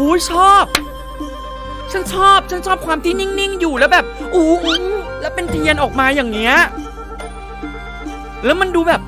หูยชอบ ฉันชอบ ฉันชอบความที่นิ่ง ๆ อยู่แล้วแบบ อู้อู้แล้วเป็นเทียนออกมาอย่างเงี้ย แล้วมันดูแบบ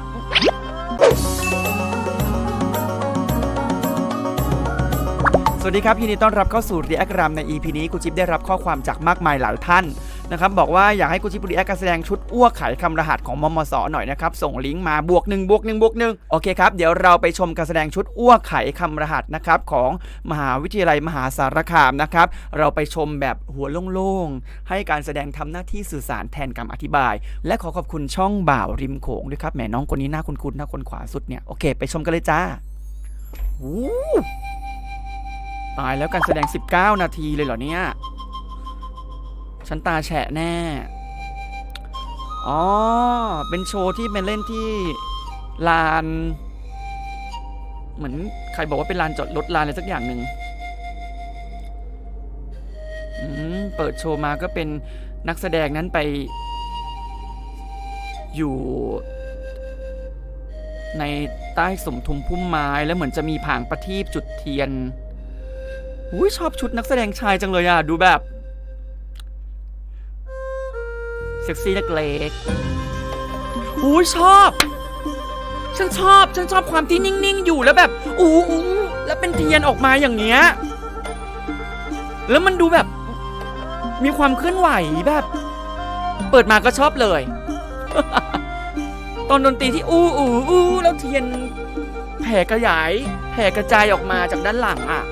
สวัสดีครับยินดีต้อนรับเข้าสู่รีแอครามใน EP นี้กูจิ๊บได้รับข้อความจากมากมายหลายท่าน นะครับบอกว่าอยากให้กูจิ๊บรีแอคการแสดงชุดอ้วกไขคำรหัสของมมสหน่อยนะครับส่งลิงก์มาบวก1บวก1บวก1โอเคครับเดี๋ยวเราไปชมการแสดงชุดอ้วกไขคำรหัสนะครับของมหาวิทยาลัยมหาสารคามนะครับเราไปชมแบบหัวโล่งๆให้การแสดงทำหน้าที่สื่อสารแทนคำอธิบาย และขอขอบคุณช่องบ่าวริมโขงด้วยครับแหมน้องคนนี้หน้าคุ้นๆหน้าคนขวาสุดเนี่ยโอเค ไปชมกันเลยจ้าอู้ตายแล้วการแสดง 19 นาทีเลยเหรอเนี่ย ฉันตาแฉะแน่ อ๋อ เป็นโชว์ที่เป็นเล่นที่ลาน เหมือนใครบอกว่าเป็นลานจอดรถลานอะไรสักอย่างหนึ่งเปิดโชว์มาก็เป็นนักแสดงนั้นไป อยู่ในใต้สมทุมพุ่มไม้แล้วเหมือนจะมีผางประทีปจุดเทียนอุ้ยชอบชุดนักแสดงชายจังเลยอะ ดูแบบ เซ็กซี่เล็กๆอุ้ชอบ ฉันชอบ ฉันชอบความที่นิ่งๆ อยู่แล้วแบบ อู้อู้แล้วเป็นเทียนออกมาอย่างเงี้ย แล้วมันดูแบบ มีความเคลื่อนไหวแบบ เปิดมาก็ชอบเลย ตอนดนตรีที่อู้อู้อู้แล้วเทียนแผ่ขยาย แผ่กระจายออกมาจากด้านหลังอะ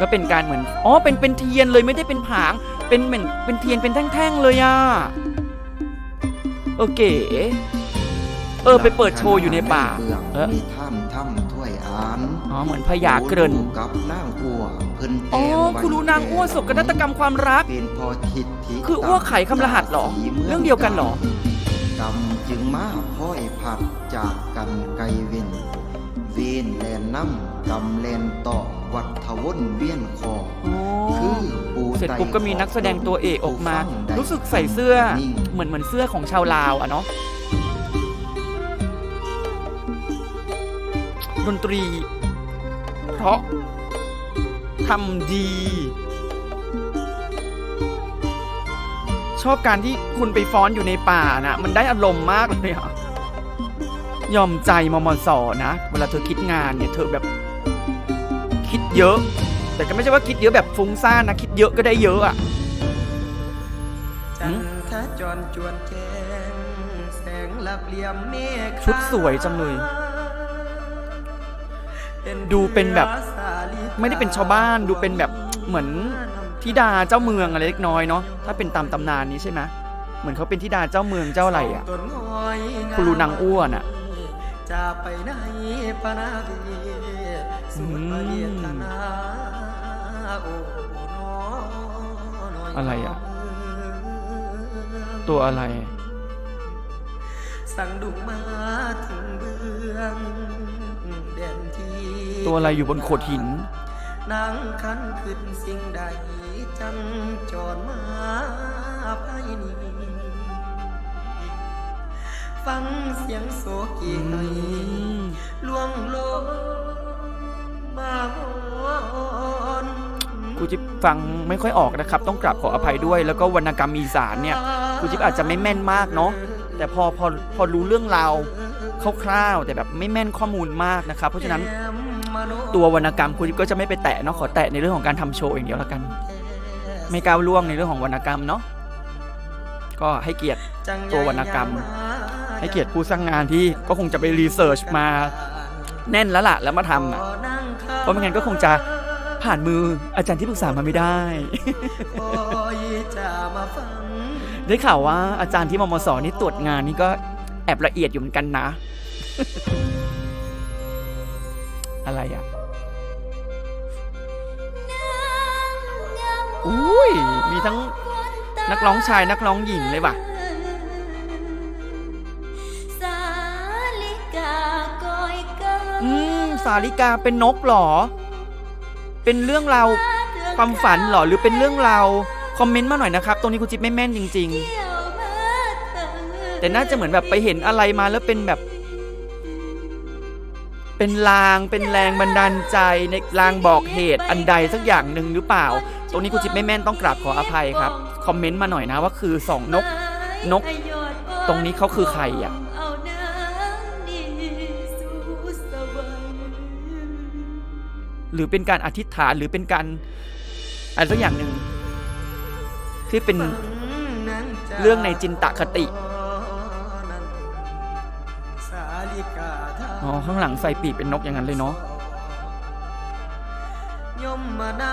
ก็เป็นการเหมือนอ๋อเป็นเป็นเทียนเลยไม่ได้เป็นผาง เป็นเหมือนเป็นเทียนเป็นแท่งๆเลยอะโอเคเออไปเปิดโชว์อยู่ในป่าเออมีถ้ำถ้ำถ้วยอ่านอ๋อเหมือนพญาเกริ่นรู้กับนางอ้วเพิ่นอ๋อแต่งไว้คุณรู้นางอ้วนศกนาฏกรรมความรักเป็นพอทิศที่คืออ้วไขคำรหัสเหรอสีมืเรื่องเดียวกันเหรอกรรมจึงมาค่อยผัดจากกันไกลเว้น เวนแลนน้ำกำแลนต่อวัดทวนเวียนคออ๋อคือปูเสร็จปุ๊บไตก็มีนักแสดงตัวเอกออกมาผู้ฟังได้รู้สึกใส่เสื้อนิ่งเหมือนเหมือนเสื้อของชาวลาวอะเนาะดนตรี เพราะทำดี ชอบการที่คุณไปฟ้อนอยู่ในป่านะมันได้อารมณ์มากเลยอะ ยอมใจมมสนะ เวลาเธอคิดงานเนี่ยเธอแบบ คิดเยอะ แต่ก็ไม่ใช่ว่าคิดเยอะแบบฟุ้งซ่านนะ คิดเยอะก็ได้เยอะอะจันทจรจวนแจ้งแสงลับเหลี่ยมเมฆชุดสวยจังเลย ดูเป็นแบบ ไม่ได้เป็นชาวบ้านดูเป็นแบบเหมือนธิดาเจ้าเมืองอะไรเล็กน้อยเนาะถ้าเป็นตามตำนานนี้ใช่ไหมเหมือนเขาเป็นธิดาเจ้าเมืองเจ้าอะไรอะต้นอ้อยคุณรู้นางอ้วนอะ จะไปไหนปนาวีสุดประเดียตนาโอ้น้อน้ยอะไรอะตัวอะไร สั่งดุงมาถึงเบื้องแดนที่ตัวอะไรอยู่บนโขดหินนางคันขึ้นสิ่งใดจังจรมาภายนี้ ฟังเสียงโศกีให้ล่วงโลงมาหอนกูจิ๊บฟังไม่ค่อยออกนะครับ ต้องกราบขออภัยด้วย แล้วก็วรรณกรรมอีสานเนี่ยกูจิ๊บอาจจะไม่แม่นมากเนาะแต่พอพอพอรู้เรื่องราวคร่าวๆแต่แบบไม่แม่นข้อมูลมากนะครับ เพราะฉะนั้นตัววรรณกรรมกูจิ๊บก็จะไม่ไปแตะเนาะขอแตะในเรื่องของการทำโชว์อย่างเดียวล้วกัน ไม่ก้าวล่วงในเรื่องของวรรณกรรมเนาะก็ให้เกียรติตัววรรณกรรม ให้เกียรติผู้สร้างงานที่ก็คงจะไปรีเสิร์ชมาแน่นแล้วล่ะแล้วมาทำอะเพราะไม่งั้นก็คงจะผ่านมืออาจารย์ที่ปรึกษามาไม่ได้ ได้ข่าวว่าอาจารย์ที่มมสนี่ตรวจงานนี่ก็แอบละเอียดอยู่เหมือนกันนะ อะไรอะอุ้ยมีทั้งนักร้องชายนักร้องหญิงเลยว่ะ สาลิกาเป็นนกหรอ เป็นเรื่องราวความฝันหรอหรือเป็นเรื่องราวคอมเมนต์มาหน่อยนะครับ ตรงนี้คุณจิ๊บไม่แม่นจริง ๆ แต่น่าจะเหมือนแบบไปเห็นอะไรมาแล้วเป็นแบบ เป็นลางเป็นแรงบันดาลใจในลางบอกเหตุอันใดสักอย่างหนึ่งหรือเปล่า ตรงนี้กูจิ๊บไม่แม่นต้องกราบขออภัยครับ คอมเมนต์มาหน่อยนะว่าคือสองนกนก ตรงนี้เขาคือใครอะ หรือเป็นการอธิษฐานหรือเป็นการอะไรสักอย่างหนึ่งที่เป็นเรื่องในจินตคติอ๋อข้างหลังใส่ปีกเป็นนกอย่างนั้นเลยเนาะยมมานา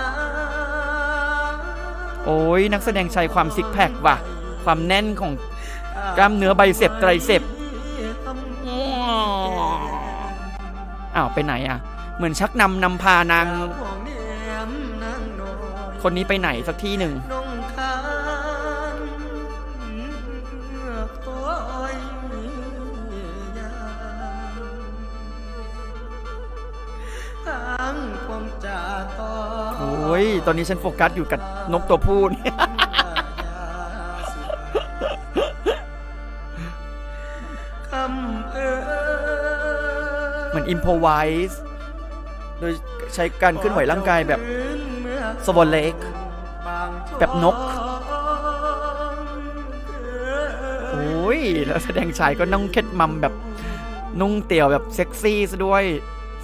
โอ้ยนักแสดงชายความซิกแพคว่ะ ความแน่นของกล้ามเนื้อไบเซปไตรเซปอ้าวไปไหนอะ เหมือนชักนำนำพานาง คนนี้ไปไหนสักที่หนึ่งนงคานโอ้ยยามทางความจ่าต่อโอ้ย ตอนนี้ฉันโฟกัสอยู่กับนกตัวผู้เนี่ยคำเอ่ยเหมือนอิมพอไวส์ โดยใช้การเคลื่อนไหวร่างกายแบบสวอลเล็กแบบนกโอ้ยแล้วแสดงชายก็นุ่งเคล็ดมัมแบบนุ่งเตี่ยวแบบเซ็กซี่ซะด้วย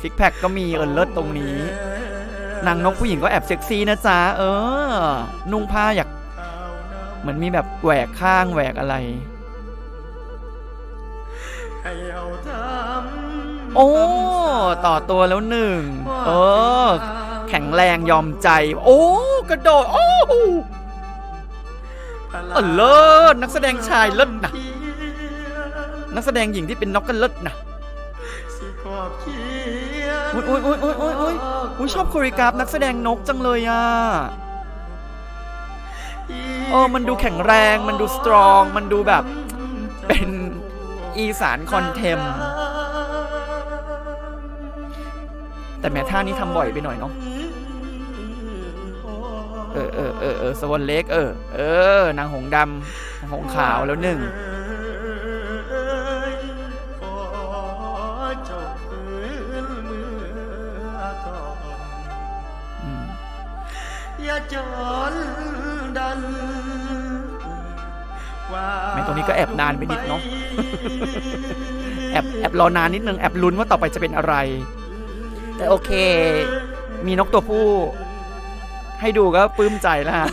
ซิกแพคก็มีเออเลิศตรงนี้ นางนกผู้หญิงก็แอบเซ็กซี่นะจ๊ะเออ นุ่งผ้าอยากเหมือนมีแบบแหวกข้างแหวกอะไร โอ้ ต่อตัวแล้วหนึ่งเออ แข็งแรงยอมใจ โอ้ กระโดด โอ้เออเลิศนักแสดงชายเลิศนะนักแสดงหญิงที่เป็นนกก็เลิศนะสิขอบเขียนอุ้ยอุ้ยอุ้ยอุ้ยอุ้ยอุ้ยอุ้ยชอบโคริกราฟนักแสดงนกจังเลยอะเออมันดูแข็งแรง มันดูสตรอง มันดูแบบเป็นอีสานคอนเทม แต่แม้ท่านี้ทำบ่อยไปหน่อยเนาะเออเออเออเออสวอนเล็กเออ เออ นางหงส์ดำนางหงส์ขาวแล้วหนึ่งขอจบคืนเมื่อทองอืมอย่าจอนดันว่าแม้ตรงนี้ก็แอบนานไปนิดเนาะ แอบแอบรอนานนิดนึง แอบลุ้นว่าต่อไปจะเป็นอะไร แต่โอเค มีนกตัวผู้ ให้ดูก็ปลื้มใจแล้วฮะ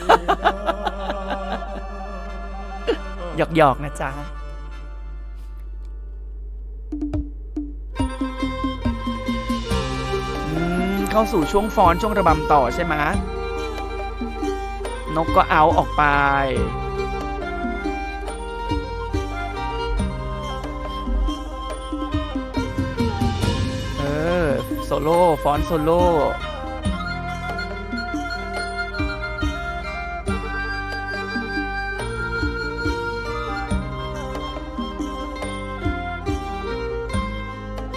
หยอกหยอกๆนะจ๊ะอืมเข้าสู่ช่วงฟ้อนช่วงระบำต่อใช่ไหมนกก็เอาออกไป โล่ฟอนโซโล่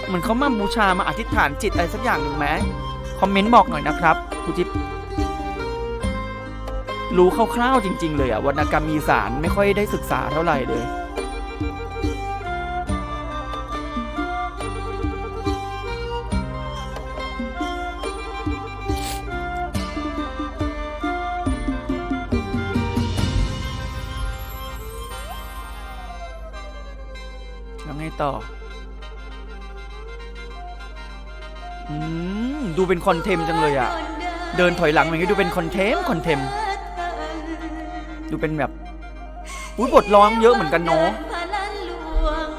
เหมือนเขามาบูชามาอธิษฐานจิตอะไรสักอย่างหนึ่งไหมคอมเมนต์บอกหน่อยนะครับคุณจิ๊บรู้คร่าวๆจริง ๆ เลยอะวรรณกรรมอีสานไม่ค่อยได้ศึกษาเท่าไหร่เลย ต่อ อืม ดูเป็นคอนเทมจังเลยอะเดินถอยหลังอย่างนี้ดูเป็นคอนเทมคอนเทม ดูเป็นแบบอุ้ยบทร้องเยอะเหมือนกันเนาะพลันหลวง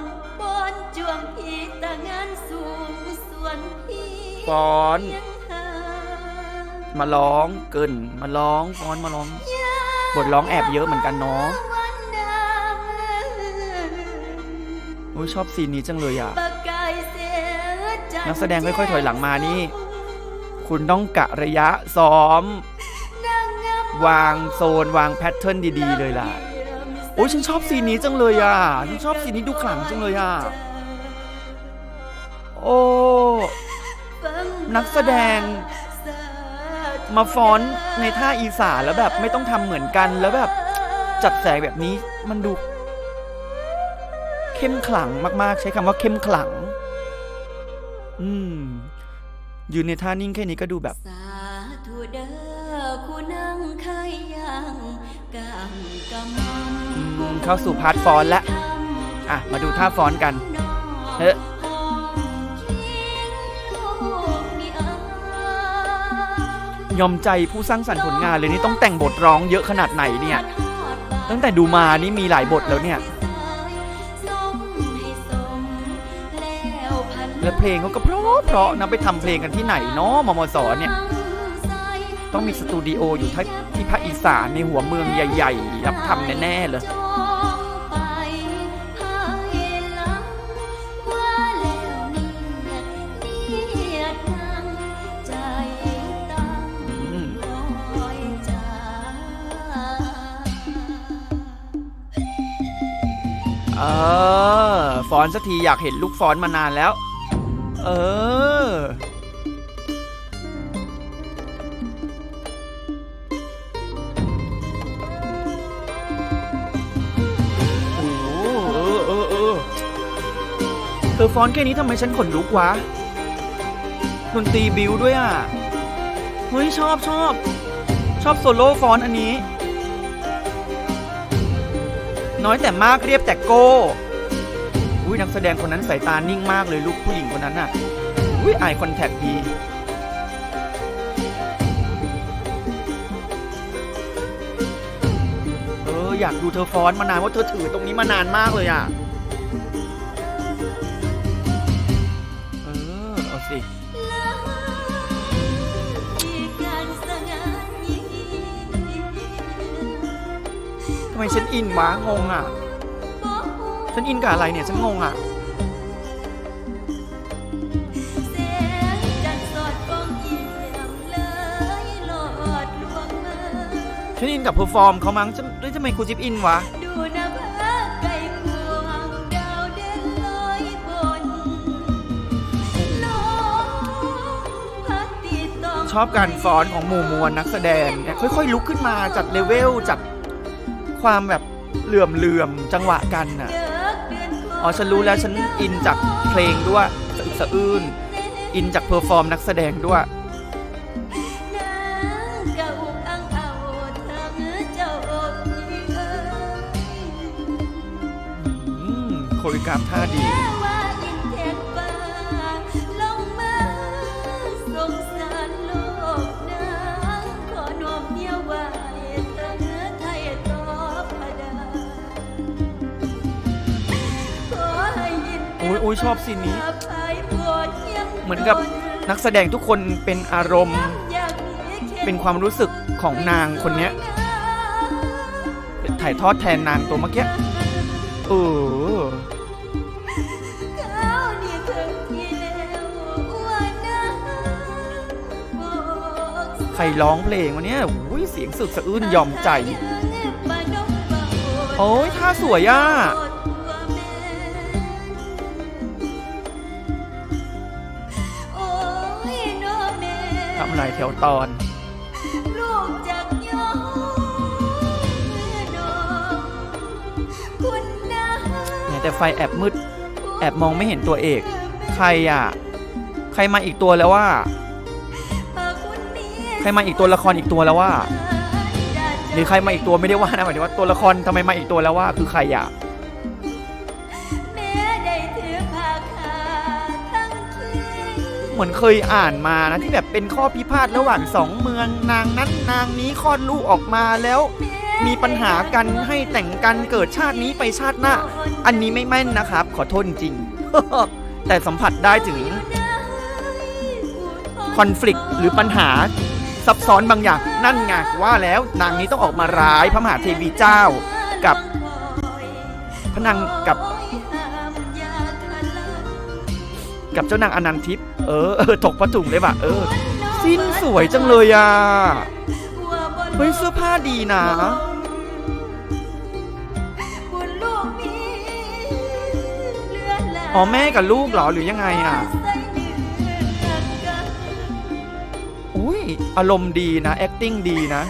บอนจวงพีตางานสูงส่วนพี่ฟ้อน มาร้องเกินมาร้องฟ้อนมาร้อง บทร้องแอบเยอะเหมือนกันเนาะ อุ้ยชอบซีนนี้จังเลยอะปากกายเสียใจนักแสดงค่อยๆถอยหลังมานี่ คุณต้องกะระยะซ้อมนางงามวางโซนวางแพทเทิร์นดีๆเลยล่ะ โอ้ยฉันชอบซีนนี้จังเลยอะ ฉันชอบซีนนี้ดูขลังจังเลยอะ โอ้ นักแสดง มาฟ้อนในท่าอีสานแล้วแบบไม่ต้องทำเหมือนกันแล้วแบบจัดแสงแบบนี้มันดู เข้มขลังมาก ๆ ใช้คำว่าเข้มขลัง อืมยืนในท่านิ่งแค่นี้ก็ดูแบบ สาธุเด้อคู่นั่งไข่ยังกำกำมังอืมเข้าสู่พาร์ทฟ้อนแล้วอะ มาดูท่าฟ้อนกัน เฮ้ยยอมใจผู้สร้างสรรค์ผลงานเลยนี่ต้องแต่งบทร้องเยอะขนาดไหนเนี่ย ตั้งแต่ดูมานี่มีหลายบทแล้วเนี่ย และเพลงเขาก็เพราะเพราะนะไปทำเพลงกันที่ไหนเนาะมมสเนี่ย ต้องมีสตูดิโออยู่ที่ที่ภาคอีสานในหัวเมืองใหญ่ๆรับทำแน่ๆเลยเออฟอนสักทีอยากเห็นลูกฟอนมานานแล้ว เออ โอ้โหเออเออเออเธอฟอนแค่นี้ทำไมฉันขนลุกวะดนตรีบิวด้วยอะ เฮ้ย ชอบชอบ ชอบโซโล่ฟอนอันนี้ น้อยแต่มากเรียบแต่โก้อุ้ยนักแสดงคนนั้นสายตานิ่งมากเลยลูกผู้ นั้นอะอุ้ยอายคอนแทคดีเอออยากดูเธอฟ้อนมานานว่าเธอถือตรงนี้มานานมากเลยอะเออเอาสิทำไมฉันอินวะงงอะ ฉันอินกับอะไรเนี่ย ฉันงงอะ อินกับเพอร์ฟอร์มเขามั้งฉันเฮ้ยทำไมครูจิ๊บอินวะ ดูนะพระไก่ควงดาวเด่นลอยบนลมพัดตีตองชอบการฟ้อนของหมู่มวลนักแสดงเนี่ยค่อย ๆ ลุกขึ้นมาจัดเลเวลจัดความแบบเหลื่อมเหลื่อมๆจังหวะกันน่ะ เดือกเดือนคอ๋อ ฉันรู้แล้ว ฉันอินจากเพลงด้วยสะอึกสะอื้น อินจากเพอร์ฟอร์มนักแสดงด้วย ดาขอให้ยินอุ๊ยอุ๊ยชอบซีนนี้ เหมือนกับนักแสดงทุกคนเป็นอารมณ์ เป็นความรู้สึกของนางคนเนี้ย ถ่ายทอดแทนนางตัวเมื่อกี้เออ ใครร้องเพลงวันนี้อุ้ยเสียงสึกสะอื้นยอมใจ โอ้ยท่าสวยอะทำอะไรแถวตอนลูกจากยอมนมคุณนะเนี่ยแต่ไฟแอบมืด แอบมองไม่เห็นตัวเอก ใครอะ ใครมาอีกตัวแล้วว่าใค รมาอีกตัวละครอีกตัวแล้วว่าหรือใครมาอีกตัวไม่ได้ว่านะหมายถึงว่าตัวละครทำไมมาอีกตัวแล้วว่าคือใครอะแม้ได้ถือผ้าคาทั้งคืนเหมือนเคยอ่านมานะที่แบบเป็นข้อพิพาทระหว่างสองเมืองนางนั้นนางนี้คลอดลูกออกมาแล้วมีปัญหากันให้แต่งกันเกิดชาตินี้ไปชาติหน้า อันนี้ไม่แม่นนะครับ ขอโทษจริง แต่สัมผัสได้ถึงคอน FLICT หรือปัญหา ซับซ้อนบางอย่าง นั่นไงว่าแล้วนางนี้ต้องออกมาร้ายพระมหาเทวีเจ้ากับพระนางกับกับเจ้านางอนันทิพย์เออเออถกพระถุงเลยว่ะเออ สิ้นสวยจังเลยอะเฮ้ยเสื้อผ้าดีนะอ๋อแม่กับลูกเหรอหรือยังไงอะ อุ้ยอารมณ์ดีนะ acting ดีนะ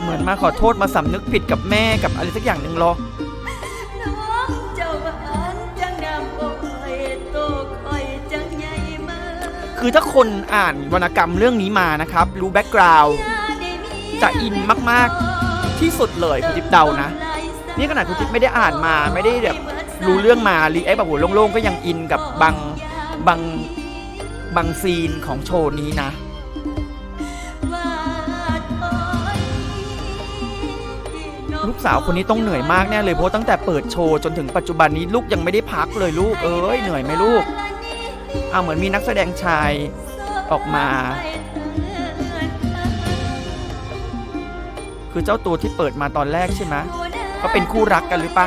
เหมือนมือนมาขอโทษมาสำนึกผิดกับแม่กับอะไรสักอย่างหนึ่งหรอ น้องเจ้าบ้านจังนำบ่อยโตคอยจังใหญ่มาคือถ้าคนอ่านวรรณกรรมเรื่องนี้มานะครับ รู้แบ็กกราวด์จะอินมากที่สุดเลยคุณจิ๊บเดานะ นี่ขนาดคุณจิ๊บไม่ได้อ่านมาไม่ได้แบบ รู้เรื่องมารีแอคแบบหัวโล่งๆก็ยังอินกับบางบางบางซีนของโชว์นี้นะ ลูกสาวคนนี้ต้องเหนื่อยมากแน่เลยเพราะตั้งแต่เปิดโชว์จนถึงปัจจุบันนี้ลูกยังไม่ได้พักเลยลูกเอ้ยเหนื่อยไหมลูกอ่าเหมือนมีนักแสดงชายออกมา คือเจ้าตัวที่เปิดมาตอนแรกใช่ไหมเขาเป็นคู่รักกันหรือปะ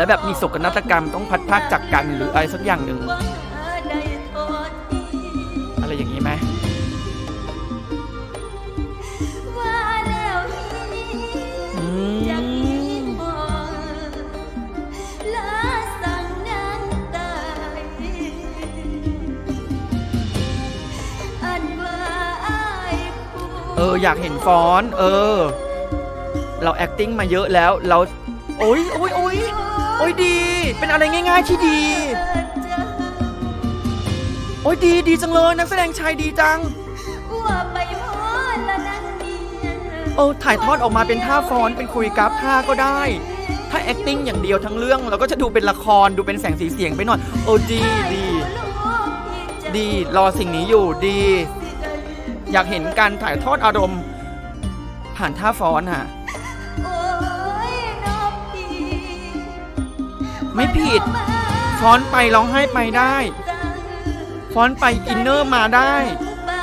แล้วแบบมีโศกนาฏกรรมต้องพัดพรากจากกันหรืออะไรสักอย่างหนึ่งอะไรอย่างนี้ไหมอืมเออ อยากเห็นฟอนต์เออ เรา acting มาเยอะแล้ว เรา โอ้ยโอ้ยโอ้ย โอ้ยดี เป็นอะไรง่ายๆที่ดี โอ้ยดีดีจังเลยนักแสดงชายดีจัง เออถ่ายทอดออกมาเป็นท่าฟอนเป็นคุยกราฟท่าก็ได้ ถ้า acting อย่างเดียวทั้งเรื่อง เราก็จะดูเป็นละครดูเป็นแสงสีเสียงไปหน่อยโอ้ดีดี ดีรอสิ่งนี้อยู่ดี อยากเห็นการถ่ายทอดอารมณ์ ผ่านท่าฟอนต์ค่ะ ไม่ผิด ฟ้อนไปร้องไห้ไปได้ ฟ้อนไปอินเนอร์มาได้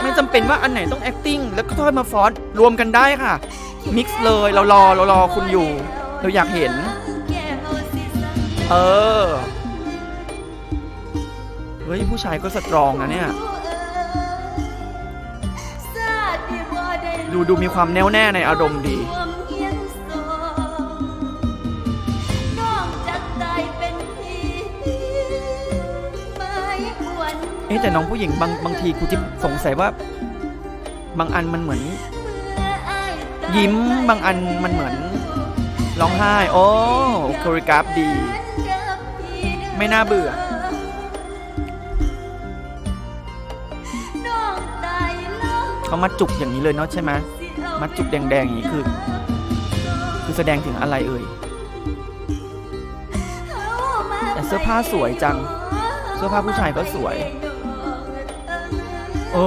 ไม่จำเป็นว่าอันไหนต้อง acting แล้วก็ทอดมาฟ้อนรวมกันได้ค่ะ มิกซ์เลยเรารอเรารอคุณอยู่ เราอยากเห็น เออ เฮ้ย ผู้ชายก็สตรองนะเนี่ย ดูดูมีความแน่วแน่ในอารมณ์ดี เอ๊ะแต่น้องผู้หญิงบางบางทีกูจิ๊บสงสัยว่า บางอันมันเหมือน ยิ้มบางอันมันเหมือนร้องไห้ โอ้โคริกราฟดี ไม่น่าเบื่อเขามาจุกอย่างนี้เลยเนาะใช่ไหมมาจุกแดงๆอย่างนี้คือ คือแสดงถึงอะไรเอ่ยแต่เสื้อผ้าสวยจัง เสื้อผ้าผู้ชายก็สวย โอ้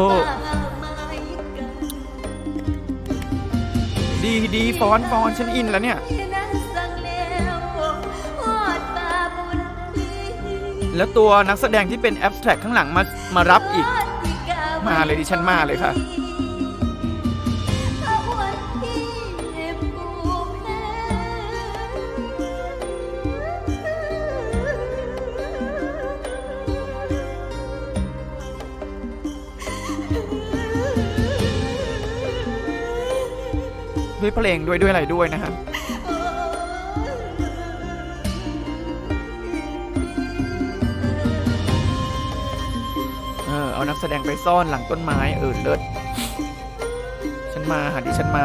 ดีดีฟอนฟอนฉันอินแล้วเนี่ย แล้วตัวนักแสดงที่เป็นแอบสแตรกข้างหลังมามารับอีก มาเลยดิฉันมาเลยค่ะ ด้วยเพลงด้วยด้วยอะไรด้วยนะฮะเออเอานักแสดงไปซ่อนหลังต้นไม้เออเลิศฉันมาหาดิฉันมา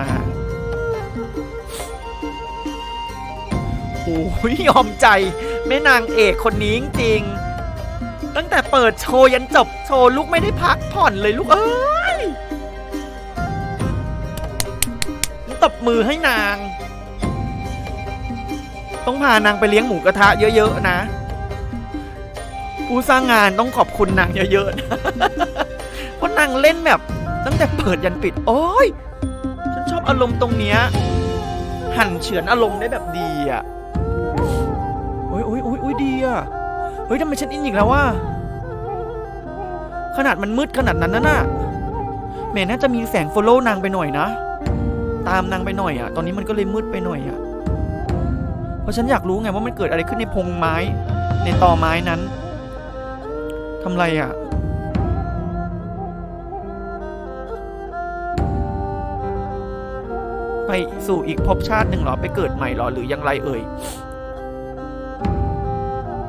โอ้ยยอมใจแม่นางเอกคนนี้จริงตั้งแต่เปิดโชว์ยันจบโชว์ลูกไม่ได้พักผ่อนเลยลูกเอ้ย มือให้นาง ต้องพานางไปเลี้ยงหมูกระทะเยอะๆนะ ผู้สร้างงานต้องขอบคุณนางเยอะๆนะเพราะนางเล่นแบบ ตั้งแต่เปิดยันปิด โอ้ยฉันชอบอารมณ์ตรงเนี้ยหั่นเฉือนอารมณ์ได้แบบดีอะโอ้ยโอ้ยโอ้ยโอ้ยดีอะเฮ้ยทำไมฉันอินอีกแล้วว่าขนาดมันมืดขนาดนั้นนะน่ะแหม่น่าจะมีแสงโฟโล่นางไปหน่อยนะ ตามนางไปหน่อยอะตอนนี้มันก็เลยมืดไปหน่อยอะเพราะฉันอยากรู้ไงว่ามันเกิดอะไรขึ้นในพงไม้ ในตอไม้นั้นทำไรอะไปสู่อีกภพชาติหนึ่งหรอไปเกิดใหม่หรอหรือยังไรเอ่ย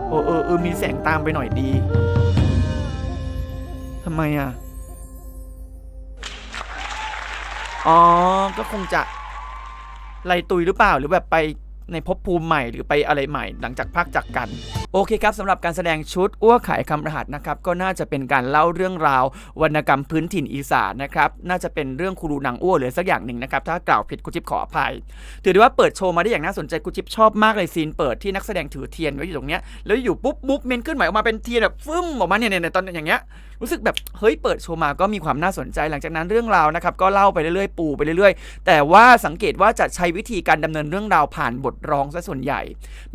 โอ้เออเออมีแสงตามไปหน่อยดีทำไมอะ อ๋อ ก็คงจะไล่ตุยหรือเปล่าหรือแบบไปในภพภูมิใหม่หรือไปอะไรใหม่หลังจากพักจากกัน โอเคครับสำหรับการแสดงชุดอ้วไขคำรหัสนะครับก็น่าจะเป็นการเล่าเรื่องราววรรณกรรมพื้นถิ่นอีสานนะครับน่าจะเป็นเรื่องครูนางอ้วหรือสักอย่างหนึ่งนะครับถ้ากล่าวผิดกุจิบขออภัย ถือได้ว่าเปิดโชว์มาได้อย่างน่าสนใจกุจิบชอบมากเลยซีนเปิดที่นักแสดงถือเทียนไว้อยู่ตรงเนี้ยแล้วอยู่ปุ๊บบุ๊กเมนขึ้นใหมายออกมาเป็นเทียนแบบฟึ่มออกมาเนี่ยเนี่ยตอนอย่างเงี้ย รู้สึกแบบเฮ้ยเปิดโชว์มาก็มีความน่าสนใจ หลังจากนั้นเรื่องราวนะครับก็เล่าไปเรื่อยๆปูไปเรื่อยๆ แต่ว่าสังเกตว่าจะใช้วิธีการดำเนินเรื่องราวผ่านบทร้องซะส่วนใหญ่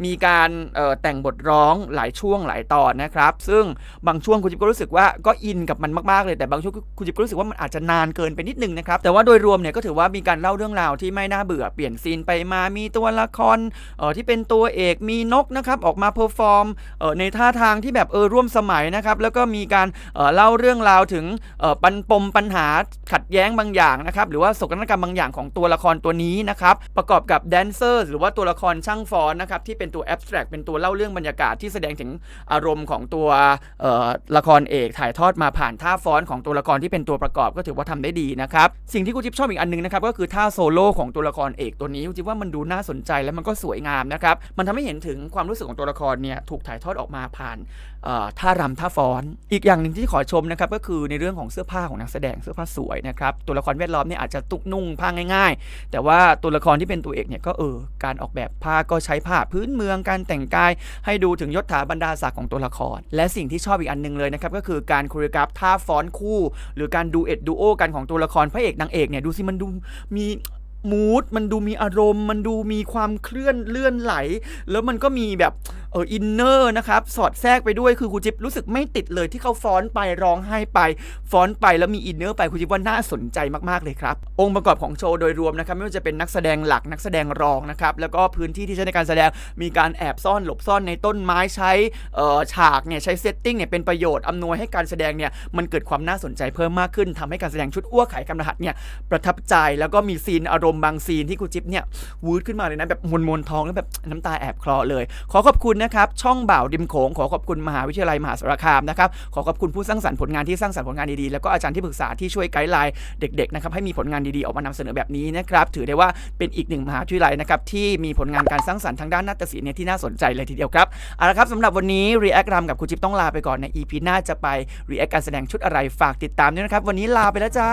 มีการออแต่งบทร้องหลายช่วงหลายตอนนะครับ ซึ่งบางช่วงคุณจิ๊บก็รู้สึกว่าก็อินกับมันมากๆเลยแต่บางช่วงคุณจิ๊บก็รู้สึกว่ามันอาจจะนานเกินไปนิดนึงนะครับแต่ว่าโดยรวมเนี่ยก็ถือว่ามีการเล่าเรื่องราวที่ไม่น่าเบื่อเปลี่ยนซีนไปมามีตัวละครเออที่เป็นตัวเอกมีนกนะครับออกมาเพอร์ฟอร์มเออในท่าทางที่แบบเออร่วมสมัยนะครับแล้วก็มีการเออเล่าเรื่องราวถึงปันปมปัญหาขัดแย้งบางอย่างนะครับหรือว่าโศกนาฏกรรมบางอย่างของตัวละครตัวนี้นะครับประกอบกับแดนเซอร์หรือว่าตัวละครช่างฟ้อนนะครับที่เป็นตัวแอบสแตรกเป็นตัวเล่าเรื่องบรรยากาศที่แสดงถึงอารมณ์ของตัวละครเอกถ่ายทอดมาผ่านท่าฟ้อนของตัวละครที่เป็นตัวประกอบก็ถือว่าทำได้ดีนะครับสิ่งที่กูจิ๊บชอบอีกอันนึงนะครับก็คือท่าโซโล่ของตัวละครเอกตัวนี้กูจิ๊บว่ามันดูน่าสนใจและมันก็สวยงามนะครับมันทำให้เห็นถึงความรู้สึกของตัวละครเนี่ยถูกถ่ายทอดออกมาผ่านท่ารำท่าฟ้อน อีกอย่างหนึ่งที่ขอชมนะครับก็คือในเรื่องของเสื้อผ้าของนักแสดงเสื้อผ้าสวยนะครับตัวละครแวดล้อมเนี่ยอาจจะตุกนุ่งผ้าง่าย ๆ แต่ว่าตัวละครที่เป็นตัวเอกเนี่ยก็เออการออกแบบผ้าก็ใช้ผ้าพื้นเมืองการแต่งกาย ให้ดูถึงยศถาบรรดาศักดิ์ของตัวละคร และสิ่งที่ชอบอีกอันหนึงเลยนะครับก็คือการโคเรียกราฟท่าฟ้อนคู่ หรือการดูเอ็ดดูโอกันของตัวละครพระเอกนางเอกเนี่ยดูสิมันดูมีมูดมันดูมีอารมณ์ มันดูมีความเคลื่อนเลื่อนไหล แล้วมันก็มีแบบเอออินเนอร์นะครับสอดแทรกไปด้วยคือครูจิ๊บรู้สึกไม่ติดเลยที่เขาฟ้อนไปร้องไห้ไป ฟ้อนไปแล้วมีอินเนอร์ไปครูจิ๊บว่าน่าสนใจมากๆเลยครับ องค์ประกอบของโชว์โดยรวมนะครับไม่ว่าจะเป็นนักแสดงหลักนักแสดงรองนะครับแล้วก็พื้นที่ที่ใช้ในการแสดงมีการแอบซ่อนหลบซ่อนในต้นไม้ใช้เอ่อฉากเนี่ยใช้เซตติ้งเนี่ยเป็นประโยชน์อำนวยให้การแสดงเนี่ยมันเกิดความน่าสนใจเพิ่มมากขึ้นทำให้การแสดงชุดอ้วกไขกำรหัสเนี่ยประทับใจแล้วก็มีซีนอารมณ์บางซีนที่ครูจิ๊บเนี่ยวูดขึ้นมาเลยนะแบบมวลมวลท้องแล้วแบบน้ำตาแอบคลอเลย ขอขอบคุณนะครับช่องบ่าวริมโขงขอขอบคุณมหาวิทยาลัยมหาสารคามนะครับขอขอบคุณผู้สร้างสรรค์ผลงานที่สร้างสรรค์ผลงานดีๆแล้วก็อาจารย์ที่ปรึกษาที่ช่วยไกด์ไลน์เด็กๆนะครับให้มีผลงานดีๆออกมานำเสนอแบบนี้นะครับถือได้ว่าเป็นอีกหนึ่งมหาวิทยาลัยนะครับที่มีผลงานการสร้างสรรค์ทางด้านนาฏศิลป์เนี่ยที่น่าสนใจเลยทีเดียวครับเอาละครับสำหรับวันนี้ React รำกับครูจิ๊บต้องลาไปก่อนใน EP หน้าจะไป React การแสดงชุดอะไรฝากติดตามด้วยนะครับวันนี้ลาไปแล้วจ้า